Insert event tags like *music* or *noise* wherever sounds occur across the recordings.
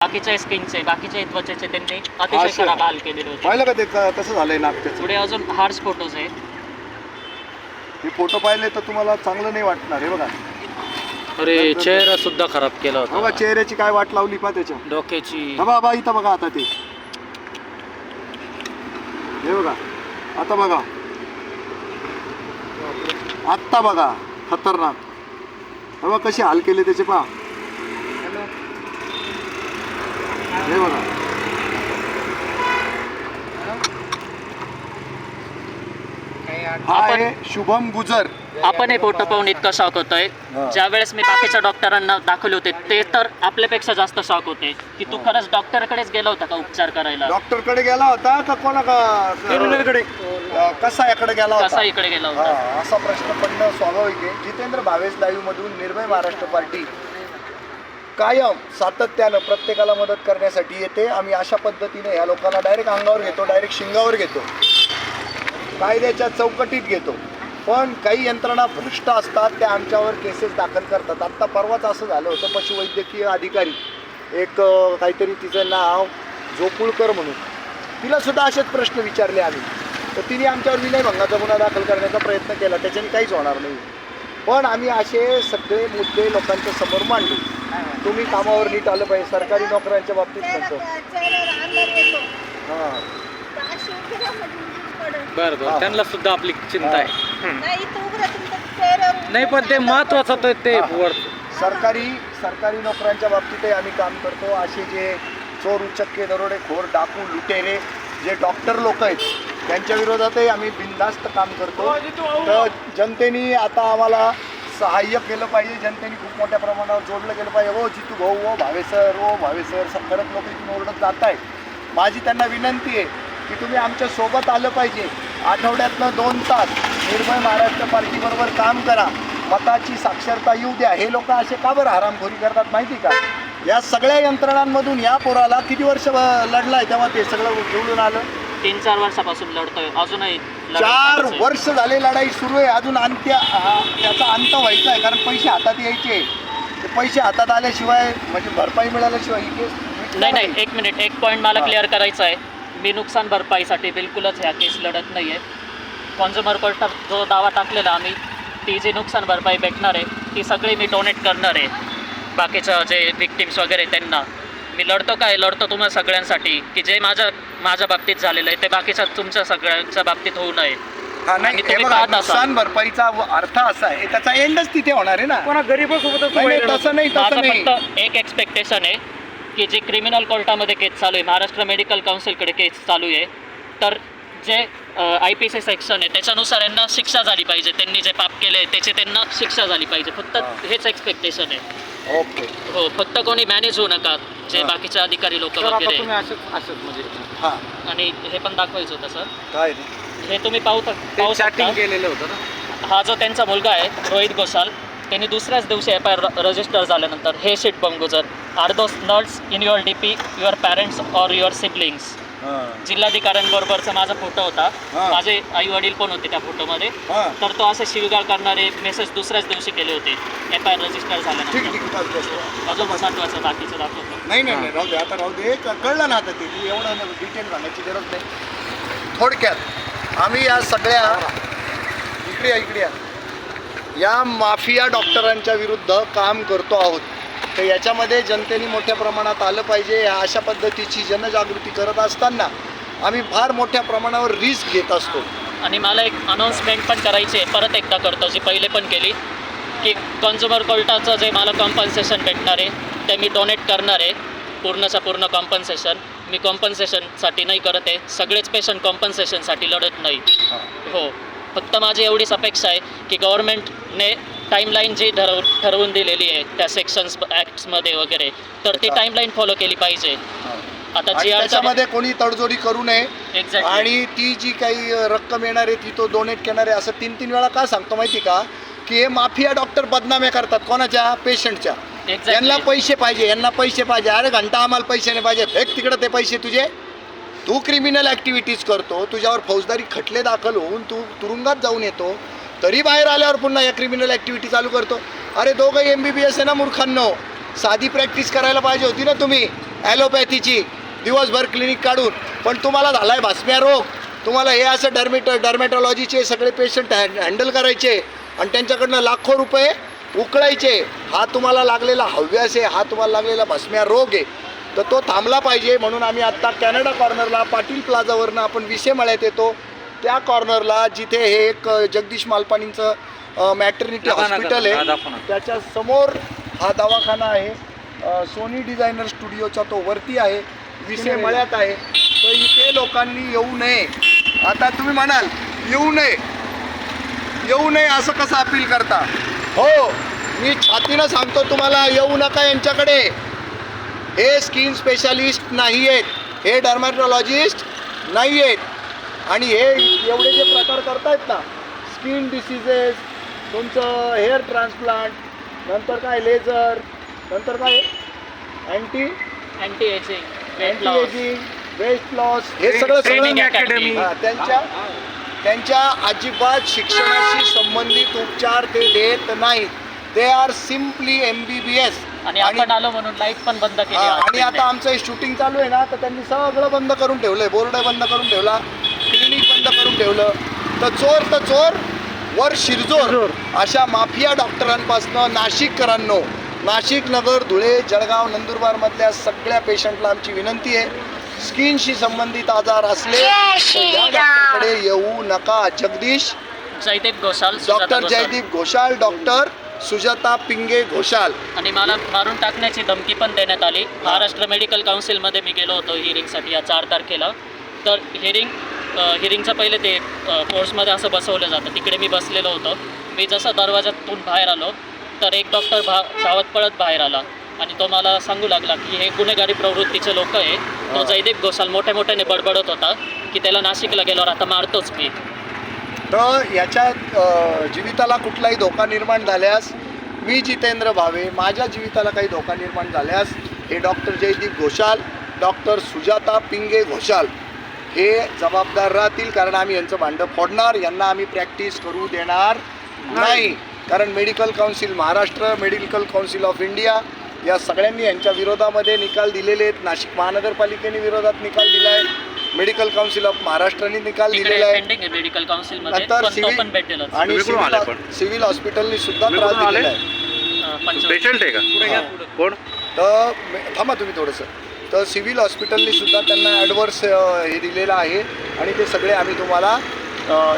बाकीच्या स्किनचे बाकीचे त्वचेचे त्यांनी अतिशय असं. खराब हाल केलेले होते. पाहिलं का ते क- कसं झालंय नाक त्याचं पुढे अजून हार्श फोटोज आहे हे फोटो पाहिले तर तुम्हाला चांगलं नाही वाटणार हे बघा. अरे चेहरा सुद्धा खराब केला बघा होता चेहऱ्याची काय वाट लावली पा त्याच्या. डोक्याची. हा बाबा इथं बघा आता ते. हे बघा आता बघा. आत्ता बघा खतरनाक. हे बघा कसे हाल केले त्याचे पा हे बघा हा आपण- आहे शुभम गुजर. आपण हे फोटो पाहून इतकं शॉक होतोय. हा. ज्या वेळेस मी बाकीच्या डॉक्टरांना दाखवले होते ते तर आपल्यापेक्षा जास्त शॉक होते. की तू खरंच डॉक्टरकडेच गेला होता का उपचार करायला? डॉक्टरकडे गेला होता का कोणा कडे कसा याकडे गेला कसा होता? इकडे गेला हा, होता असा प्रश्न पडणं स्वाभाविक आहे. जितेंद्र भावेश मधून निर्भय महाराष्ट्र पार्टी कायम सातत्यानं प्रत्येकाला मदत करण्यासाठी येते. आम्ही अशा पद्धतीने या लोकांना डायरेक्ट अंगावर घेतो डायरेक्ट शिंगावर घेतो. कायद्याच्या चौकटीत घेतो. पण काही यंत्रणा भ्रष्ट असतात त्या आमच्यावर केसेस दाखल करतात. आत्ता परवाच असं झालं होतं पशुवैद्यकीय अधिकारी एक काहीतरी तिचं नाव जोकुळकर म्हणून. तिला सुद्धा असेच प्रश्न विचारले आम्ही. तर तिने आमच्यावर विनयभंगाचा गुन्हा दाखल करण्याचा प्रयत्न केला त्याच्याने काहीच होणार नाही. पण आम्ही असे सगळे मुद्दे लोकांच्या समोर मांडले तुम्ही कामावर नीट आलं पाहिजे सरकारी नोकऱ्यांच्या बाबतीत म्हणतो हां. बर. हा. बर. त्यांना सुद्धा आपली चिंता आहे. नाही नाही पण ते महत्वाचं तर ते हा. वर सरकारी सरकारी नोकऱ्यांच्या बाबतीतही आम्ही काम करतो. असे जे चोर उचक्के दरोडेखोर डाकू लुटेरे जे डॉक्टर लोक आहेत त्यांच्या विरोधातही आम्ही बिनधास्त काम करतो. तर जनतेने आता आम्हाला सहाय्य केलं पाहिजे. जनतेने खूप मोठ्या प्रमाणावर जोडलं गेलं पाहिजे. हो जितू भाऊ ओ भावे सर ओ भावे सर स- खरंच लोक इथून ओरडत जात आहे माझी त्यांना विनंती आहे की तुम्ही आमच्यासोबत आलं पाहिजे. आठवड्यातनं दोन तास निर्भय महाराष्ट्र पार्टीबरोबर काम करा. मताची साक्षरता येऊ द्या. हे लोक असे का बरं हरामखोरी करतात माहिती का? या सगळ्या यंत्रणांमधून या पोराला किती वर्ष लढलाय तेव्हा ते सगळं निवडून आलं? तीन चार वर्षापासून लढतोय. अजूनही चार. वर्ष झाले लढाई सुरू आहे. अजून अंत्य हा- त्याचा अंत व्हायचा आहे. कारण पैसे हातात यायचे. ते पैसे हातात आल्याशिवाय म्हणजे भरपाई मिळाल्याशिवाय नाही नाही. एक मिनिट. एक पॉईंट मला. क्लिअर करायचा आहे. मी नुकसान भरपाईसाठी बिलकुलच ह्या केस लढत नाही आहे कॉन्झ्युमर कोर्टात जो दावा टाकलेला आम्ही ती जी नुकसान भरपाई भेटणार आहे ती सगळी मी डोनेट करणार आहे. बाकीचं जे विक्टिम्स वगैरे त्यांना. मी लढतो काय? लढतो तुम्हा सगळ्यांसाठी की जे माझ्या माझ्या बाबतीत झालेलं आहे ते बाकीच्या तुमच्या सगळ्यांच्या बाबतीत होऊ नये. हा नाही आणि हे तुम्ही बघा, पाहत असाल. नुकसान भरपाईचा अर्थ असा आहे त्याचा एंडच तिथे होणार आहे ना. कोणा गरीबासोबतच नाही, नाही, वैर तसं नाही तसं माझं नाही. फक्त एक एक्सपेक्टेशन आहे की जी क्रिमिनल कोर्टामध्ये केस चालू आहे महाराष्ट्र मेडिकल काउन्सिलकडे केस चालू आहे तर जे आय पी सी सेक्शन आहे त्याच्यानुसार यांना शिक्षा झाली पाहिजे. त्यांनी जे पाप केले त्याची त्यांना शिक्षा झाली पाहिजे. फक्त. हेच एक्सपेक्टेशन आहे. ओके. हो फक्त कोणी मॅनेज होऊ नका जे हा. बाकीचे अधिकारी लोक तर आता वगैरे तुम्ही असंच असंच म्हणजे हा. आणि हे पण दाखवायचं होतं सर. काय? हे तुम्ही पाहू ते पाहू चॅटिंग शकता केलेलं होतं ना? हा जो त्यांचा मुलगा आहे रोहित घोषाल त्यांनी दुसऱ्याच दिवशी एफ आय आर रजिस्टर झाल्यानंतर हे शीट बंगुजर are those nuts in your D P your parents or your siblings. जिल्हाधिकाऱ्यांबरोबरचा माझा फोटो होता. हा. माझे आई वडील पण होते त्या फोटोमध्ये. हा. तर तो असे शिवगाळ करणारे मेसेज दुसऱ्याच दिवशी केले होते. एफ आय आर रजिस्टर ठीक झाल्यानंतर ठीक बस बस अजून महत्वाचं बाकीचं दाखवतो. नाही नाही नाही राहू दे आता राहू दे. क- कळलं ना आता ते. तू एवढं डिटेल सांगायची गरज नाही. थोडक्यात आम्ही या सगळ्या इकडे या इकडे या. या माफिया डॉक्टरांच्या विरुद्ध काम करतो आहोत. तर याच्यामध्ये जनतेने मोठ्या प्रमाणात आलं पाहिजे. ह्या अशा पद्धतीची जनजागृती करत असताना आम्ही फार मोठ्या प्रमाणावर रिस्क घेत असतो. आणि मला एक अनाऊन्समेंट पण करायची आहे. परत एकदा करतो. जी पहिले पण केली की कन्झ्युमर कोर्टाचं जे मला कॉम्पन्सेशन भेटणार आहे ते मी डोनेट करणार आहे. पूर्णच्या पूर्ण कॉम्पन्सेशन मी कॉम्पन्सेशनसाठी नाही करत आहे. सगळेच पेशंट कॉम्पन्सेशनसाठी लढत नाही. हो. फक्त माझी एवढीच अपेक्षा आहे की गव्हर्नमेंटने टाईमलाईन जी ठरव ठरवून दिलेली आहे त्या सेक्शन्स ॲक्ट्समध्ये वगैरे तर ती. टाईमलाईन फॉलो केली पाहिजे. आता जी त्याच्यामध्ये कोणी तडजोडी करू नये. आणि ती जी काही रक्कम येणार आहे ती तो डोनेट करणार आहे असं तीन तीन वेळा का सांगतो माहिती का? की हे माफिया डॉक्टर बदनाम्या करतात कोणाच्या? पेशंटच्या यांना पैसे पाहिजे यांना पैसे पाहिजे. अरे घंटा आम्हाला पैसे नाही पाहिजे. फेक तिकडे ते पैसे तुझे. तू क्रिमिनल ॲक्टिव्हिटीज करतो तुझ्यावर फौजदारी खटले दाखल होऊन तू तुरुंगात जाऊन येतो तरी बाहेर आल्यावर पुन्हा या क्रिमिनल ॲक्टिव्हिटी चालू करतो. अरे दोघं एम बी बी एस आहे ना मूर्खांनो? साधी प्रॅक्टिस करायला पाहिजे होती ना तुम्ही ॲलोपॅथीची दिवसभर क्लिनिक काढून. पण तुम्हाला झाला आहे भासम्या रोग. तुम्हाला हे असं डर्मेट डर्मॅटॉलॉजीचे सगळे पेशंट हँडल करायचे आणि त्यांच्याकडनं लाखो रुपये उकळायचे. हा तुम्हाला लागलेला हव्यास आहे हा तुम्हाला लागलेला भस्म्या रोग आहे. तर तो थांबला पाहिजे म्हणून आम्ही आत्ता कॅनडा कॉर्नरला पाटील प्लाझावरनं आपण विषय मळ्यात येतो. त्या कॉर्नरला जिथे हे एक जगदीश मालपाणींचं मॅटर्निटी हॉस्पिटल हा आहे. त्याच्यासमोर हा दवाखाना आहे. सोनी डिझायनर स्टुडिओचा तो वरती आहे. विषय मळ्यात आहे. तर इथे लोकांनी येऊ नये. आता तुम्ही म्हणाल येऊ नये. येऊ नये असं कसं अपील करता? हो मी छातीनं सांगतो तुम्हाला येऊ नका यांच्याकडे. हे स्किन स्पेशालिस्ट नाही आहेत. हे डर्मॅटॉलॉजिस्ट नाही आहेत. आणि हे एवढे जे प्रकार करतायत ना स्किन डिसिजेस तुमचं हेअर ट्रान्सप्लांट नंतर काय लेझर नंतर काय anti? Anti ageing weight anti loss ageing weight loss हे सगळं ट्रेनिंग सगळं अकॅडमी त्यांच्या त्यांच्या अजिबात शिक्षणाशी संबंधित उपचार ते देत नाहीत. They are simply M B B S आणि आपण आलो म्हणून लाइट पण बंद केली हा, आणि आता. आमचं शूटिंग चालू आहे ना तर त्यांनी सगळं बंद करून ठेवलंय बोर्ड बंद करून ठेवला क्लिनिक बंद करून ठेवलं तर चोर तर चोर वर शिरजोर शिरजोर. अशा माफिया डॉक्टरांपासनं नाशिककरांनो नाशिक नगर धुळे जळगाव नंदुरबार मधल्या सगळ्या पेशंटला आमची विनंती आहे स्किनशी संबंधित आजार असले तर या डॉक्टरकडे येऊ नका जगदीश जयदीप घोषाल सुजाता डॉक्टर घोषाल. जयदीप घोषाल डॉक्टर सुजाता पिंगे घोषाल. आणि मला मारून टाकण्याची धमकी पण देण्यात आली. महाराष्ट्र मेडिकल काउन्सिलमध्ये मी गेलो होतो हिअरिंगसाठी या चार तारखेला. तर हिअरिंग हिअरिंगचं पहिले ते कोर्समध्ये असं बसवलं जातं. तिकडे मी बसलेलो होतो. मी जसं दरवाजातून बाहेर आलो तर एक डॉक्टर भा धावत पळत बाहेर आला. आणि तो मला सांगू लागला की हे गुन्हेगारी प्रवृत्तीचे लोक आहे तो. जयदीप घोषाल मोठ्या मोठ्याने बडबडत होता की त्याला नाशिकला गेल्यावर आता मारतोच मी. तर याच्यात अ, जीविताला कुठलाही धोका निर्माण झाल्यास मी जितेंद्र भावे माझ्या जीविताला काही धोका निर्माण झाल्यास हे डॉक्टर जयदीप घोषाल डॉक्टर सुजाता पिंगे घोषाल हे जबाबदार राहतील कारण आम्ही यांचं भांडं फोडणार यांना आम्ही प्रॅक्टिस करू देणार नाही. कारण medical council Maharashtra medical council of India या सगळ्यांनी यांच्या विरोधामध्ये निकाल दिलेले आहेत. नाशिक महानगरपालिकेने विरोधात निकाल दिला आहे मेडिकल काउन्सिल ऑफ महाराष्ट्राने निकाल दिलेला आहे. मेडिकल नंतर तो सिव्हिल- आणि सिव्हिल हॉस्पिटलनी सुद्धा त्रास? दिलेला आहे. पेशंट आहे का? हा. कोण? तर थांबा तुम्ही थोडंसं. तर सिव्हिल हॉस्पिटलनी सुद्धा त्यांना ॲडवर्स हे दिलेलं आहे. आणि ते सगळे आम्ही तुम्हाला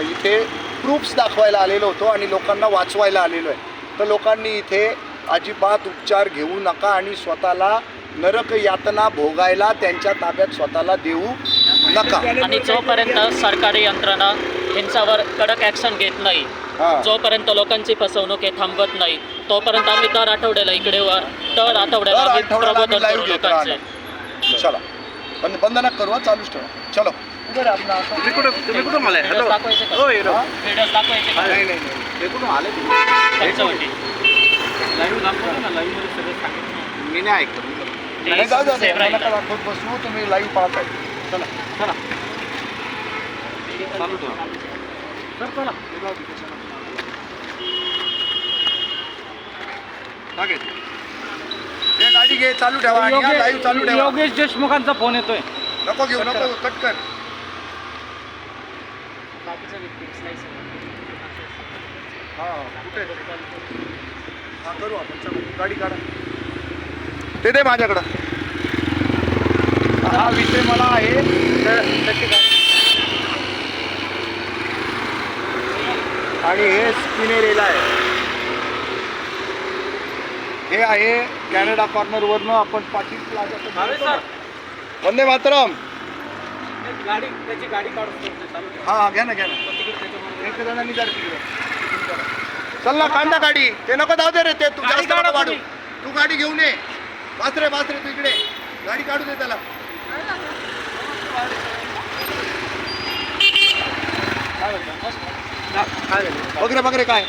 इथे प्रूफ्स दाखवायला आलेलो होतो आणि लोकांना वाचवायला आलेलो आहे. तर लोकांनी इथे अजिबात उपचार घेऊ नका आणि स्वतःला नरक यातना भोगायला त्यांच्या ताब्यात स्वतःला देऊ नका. आणि जोपर्यंत सरकारी यंत्रणा यांच्यावर कडक ॲक्शन घेत नाही जोपर्यंत लोकांची फसवणूक हे थांबवत नाही तोपर्यंत आम्ही दर आठवड्याला इकडे वर दर आठवड्याला आम्ही प्रबोधन करू लोकांचे. चला. नका करू चालूच ठेवा. चलो. उभे राहा आपलं आता. तुम्ही कुठं तुम्ही कुठून आले हॅलो व्हिडिओ दाखवायचे का? हो हिरो. दाखवायचे का? नाही नाही नाही. कुठून आले तुम्ही? मी नाही ऐकलं नाही जाऊ द्या, सेव्ह नका राहील. दाखवत बसू तुम्ही लाईव्ह पाहताय. चला चला. चालू ठेवा. सर चला. टाकेल गाडी घे चालू ठेवा. आणि चालू ठेवा. योगेश देशमुखांचा फोन येतोय. नको घेऊ नको कट कर. हा कुठे? हा करू आपण. चला गाडी काढा. ते दे माझ्याकडं. हा विषय मला आहे. तर त्याची गाडी आणि हे स्पिनेरेला आहे. हे आहे कॅनडा कॉर्नरवरनं आपण पाटील प्लाझा वंदे मातरम. गाडी त्याची गाडी काढून हा हा घ्या ना घ्या ना. एक जणांनी जर चल ना ना गाडी. ते नको जाऊ दे रे ते तू गाडी काढा वाढू. तू गाडी घेऊन ये. वासरे वासरे तू इकडे. गाडी काढू दे त्याला. बघ रे बघ रे काय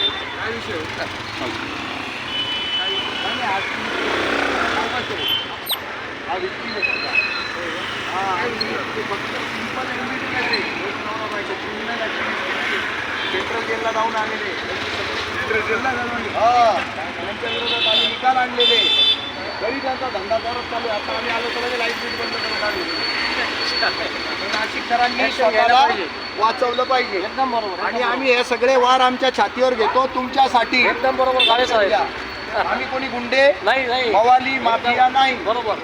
हा. हा. सेंट्रल जेलला जाऊन आलेले सेंट्रल जेलला जाऊन. हा त्यांच्या विरोधात आम्ही निकाल आणलेले गरिबांचा धंदा करत चालू आहे. आता आम्ही आलो तर म्हणजे लाइट बिल बंद करून काढू. *laughs* म्हणजे नाशिककरांनी स्वतःला वाचवलं पाहिजे. एकदम बरोबर आणि आम्ही हे सगळे वार आमच्या छातीवर घेतो. तुमच्यासाठी एकदम बरोबर आम्ही कोणी गुंडे? नाही मवाली माफिया नाही. बरोबर.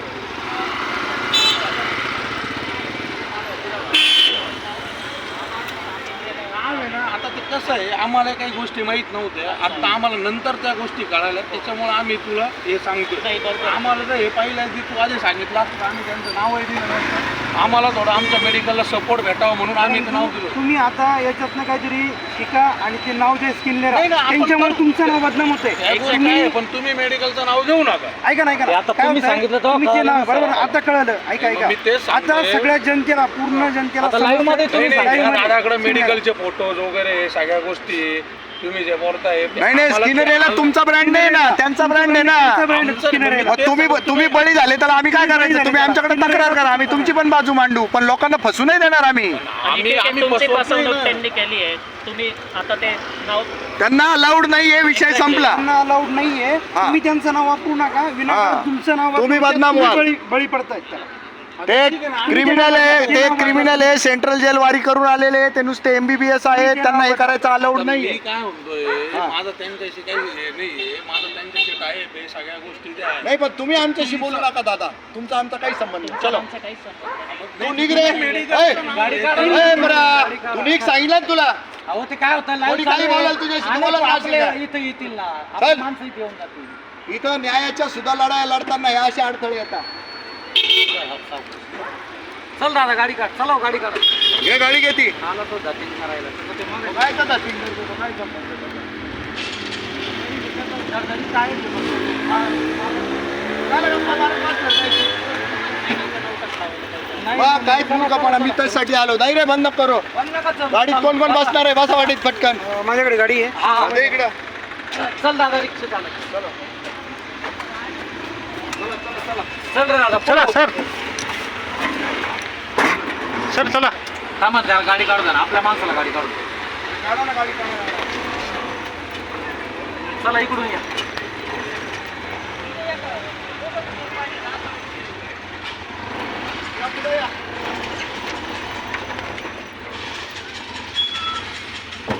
कसं आहे आम्हाला काही गोष्टी माहीत नव्हत्या. आता आम्हाला नंतर त्या गोष्टी कळाल्या. त्याच्यामुळे आम्ही तुला हे सांगतो. आम्हाला जर हे पहिल्या आधी तू आधी सांगितलं असतं आम्ही त्यांचं नावही दिलं नसतं. आम्हाला थोडं आमच्या मेडिकलला सपोर्ट भेटावा म्हणून आम्ही ते नाव दिलं. तुम्ही आता याच्यातनं काहीतरी शिका आणि ते नाव जे स्किनले नाही आपण त्यांच्यामुळे तुमचं नाव बदनाम होतंय. काय आहे, पण तुम्ही मेडिकलचं नाव घेऊ नका. ऐका ना ऐका ना. आता काय तुम्ही होतंय? सांगितलं तेव्हा तुम्ही ते कळालं नाव ना, बरोबर सर. आता कळलं. ऐका ऐका. मी तेच आता सांगतोय. सगळ्या जनतेला पूर्ण जनतेला आता live मध्ये तुम्ही नाही, नाही, live मध्ये- दादाकडे मेडिकलचे फोटोज वगैरे सगळ्या गोष्टी. तुम्ही जे बोलताय ते नाही नाही स्किनरेला तुमचा ब्रँड आहे ना त्यांचा ब्रँड आहे ना आहे. मग तुम्ही तुम्ही बळी झाले तर आम्ही काय करायचं तुम्ही आमच्याकडे. तक्रार करा आम्ही तुमची पण बाजू मांडू पण लोकांना फसू नाही देणार आम्ही आणि आम्ही ठीक आहे, आम्ही तुमची फसवत नाही फसवणूक ना. त्यांनी केली आहे तुम्ही आता ते नाव त्यांना अलाउड नाही हे विषय संपला त्यांना अलाउड नाहीये हा. तुम्ही त्यांचं नाव वापरू नका हा. विनाकारण तुमचं नाव तुम्ही बदनाम ते व्हाल. बळी बळी पडतायत त्याला ते क्रिमिनल आहे ते क्रिमिनल आहे सेंट्रल जेल वारी करून आलेले ते नुसते एमबीबीएस आहे त्यांना हे करायचं अलाउड नाही मी काय म्हणतोय माझं त्यांच्याशी काही हे नाही माझं त्यांच्याशी टाईप आहे सगळ्या गोष्टी त्या आहेत. नाही पण तुम्ही आमच्याशी बोलू नका दादा. तुमचा आमचा काही संबंध नाही. चलो. तू निघ रे. ए, ए, बरा. तू निघ सांगितलं ना तुला. अहो ते काय होतं कोणी काही बोलाल तुझ्याशी? नाही? इथं येतील ना. चल. आपली माणसं इथे येऊन जातील. इथं न्यायाच्या सुद्धा लढाया लढताना हे असे अडथळे येतात. चल दादा गाडी काढ. चला गाडी काढ. हे गाडी घेती आला तो जातील करायला त्याचं ते मग काय? तो काय मूर्खपणा मी त्यासाठी आलो. नाही रे बंद करू. गाडीत कोण कोण बसणार आहे? बसा वाटीत पटकन. माझ्याकडे गाडी आहे. इकडं. चल दादा रिक्षा चालक चल रे दादा चला सर. सर चला. थांबा जरा गाडी काढू द्या ना. आपल्या माणसाला गाडी काढू द्या. चला इकडून या.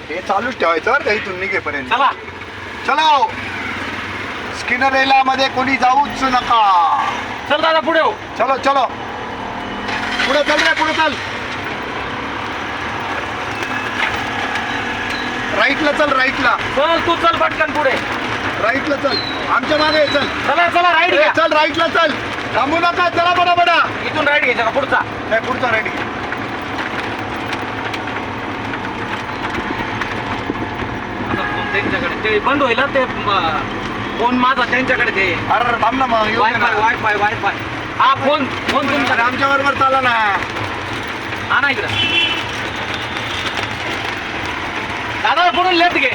हे चालूच ठेवायचं बरं का इथून निघेपर्यंत. चला. चला स्किनरेला मध्ये कोणी जाऊच नका. चल दादा पुढे हो चलो चलो. पुढे चल रे पुढे चल. राईटला चल राईटला. चल तू चल पटकन पुढे. राईटला चल. आमच्या मागे ये, चल. चला चला राईट ए, घ्या. चल राईटला चल. थांबू नका चला बडा बडा इथून राईट घ्यायचा का? पुढचा. नाही पुढचा राईट घे. आता ते बंद होईल ते म, फोन माझा त्यांच्याकडे ते अरे थांब ना मग येऊ दे ना. वायफाय वायफाय वायफाय हा फोन फोन अरे, तुमचा. आमच्या बरोबर चाला ना. आणा इकडं. दादा पुढून लेफ्ट घे.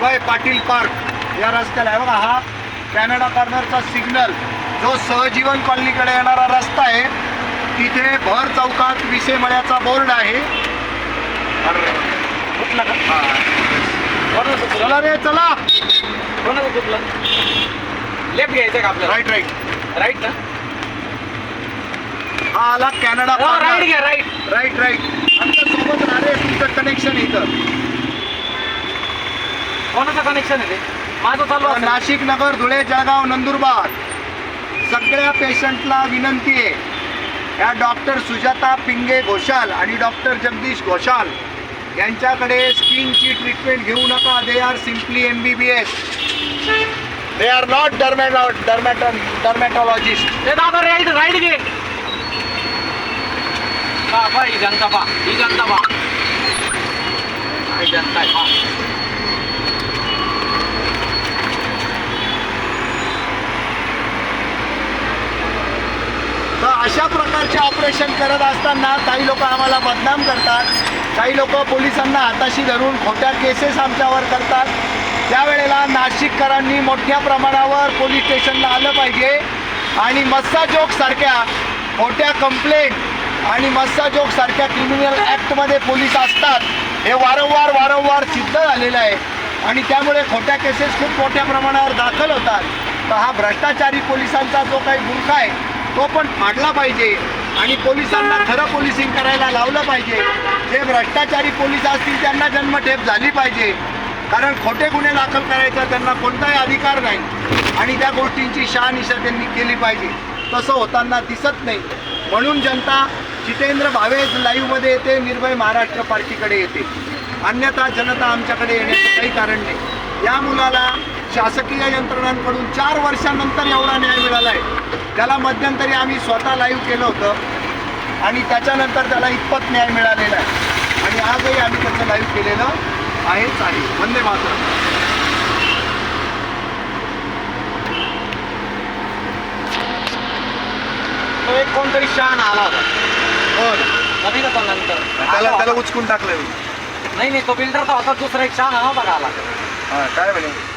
हे हे पाटील पार्क. या रस्त्याला आहे बघा हा कॅनडा कॉर्नरचा सिग्नल. जो सहजीवन कॉलनीकडे येणारा रस्ता आहे तिथे भर चौकात विसे मळ्याचा बोर्ड आहे. अरे, कुठला का? हा. कोणाचं चुकलं चला रे चला. कोणाचं चुकलं लेफ्ट घ्यायचं का आपल्याला? राईट राईट राईट ना? हा आला कॅनडा राईट कॉर्नर घ्या राईट राईट राईट आमच्यासोबत राहणे तुमचं कनेक्शन इथं. कोणाचं कनेक्शन आहे ते? माझं चालू असेल. नाशिक नगर धुळे जळगाव नंदुरबार. सगळ्या पेशंटला विनंती आहे. या डॉक्टर सुजाता पिंगे घोषाल आणि डॉक्टर जगदीश घोषाल. यांच्याकडे स्किनची ट्रीटमेंट घेऊ नका. They are simply M B B S they are not dermato dermato dermatologist ते दादा राईट राईट घे. पा पा ही जनता पा ही जनता पा ही जनता आहे पा तर अशा प्रकारचे ऑपरेशन करत असताना काही लोक आम्हाला बदनाम करतात. काही लोक पोलिसांना हाताशी धरून खोट्या केसेस आमच्यावर करतात. त्यावेळेला नाशिककरांनी मोठ्या प्रमाणावर पोलीस स्टेशनला आलं पाहिजे. आणि मस्सा जोकसारख्या खोट्या कंप्लेंट आणि मस्सा जोकसारख्या क्रिमिनल ॲक्टमध्ये पोलीस असतात हे वारंवार वारंवार सिद्ध झालेलं आहे. आणि त्यामुळे खोट्या केसेस खूप मोठ्या प्रमाणावर दाखल होतात. तर हा भ्रष्टाचारी पोलिसांचा जो काही बुरखा आहे तो पण पाडला पाहिजे. आणि पोलिसांना खरं पोलिसिंग करायला लावलं पाहिजे. जे भ्रष्टाचारी पोलीस असतील त्यांना जन्मठेप झाली पाहिजे. कारण खोटे गुन्हे दाखल करायचा त्यांना कोणताही अधिकार नाही. आणि त्या गोष्टींची शहानिशा त्यांनी केली पाहिजे. तसं होताना दिसत नाही. म्हणून जनता जितेंद्र भावेज लाईव्हमध्ये येते निर्भय महाराष्ट्र पार्टीकडे येते. अन्यथा जनता आमच्याकडे येण्याचं काही कारण नाही. या मुलाला शासकीय यंत्रणांकडून चार वर्षानंतर एवढा न्याय मिळाला आहे त्याला मध्यंतरी आम्ही स्वतः लाईव्ह केलं होतं आणि त्याच्यानंतर त्याला इतपत न्याय मिळालेला आहे. आणि आजही आम्ही त्याचं लाईव्ह केलेलं आहेच आहे. वंदे मातरम. तो एक कोणतरी शान आला होता. नंतर. त्याला आला त्याला. उचकून टाकलं नाही नाही तो बिल्डर होता दुसरा एक शान होता का आला? काय म्हणे?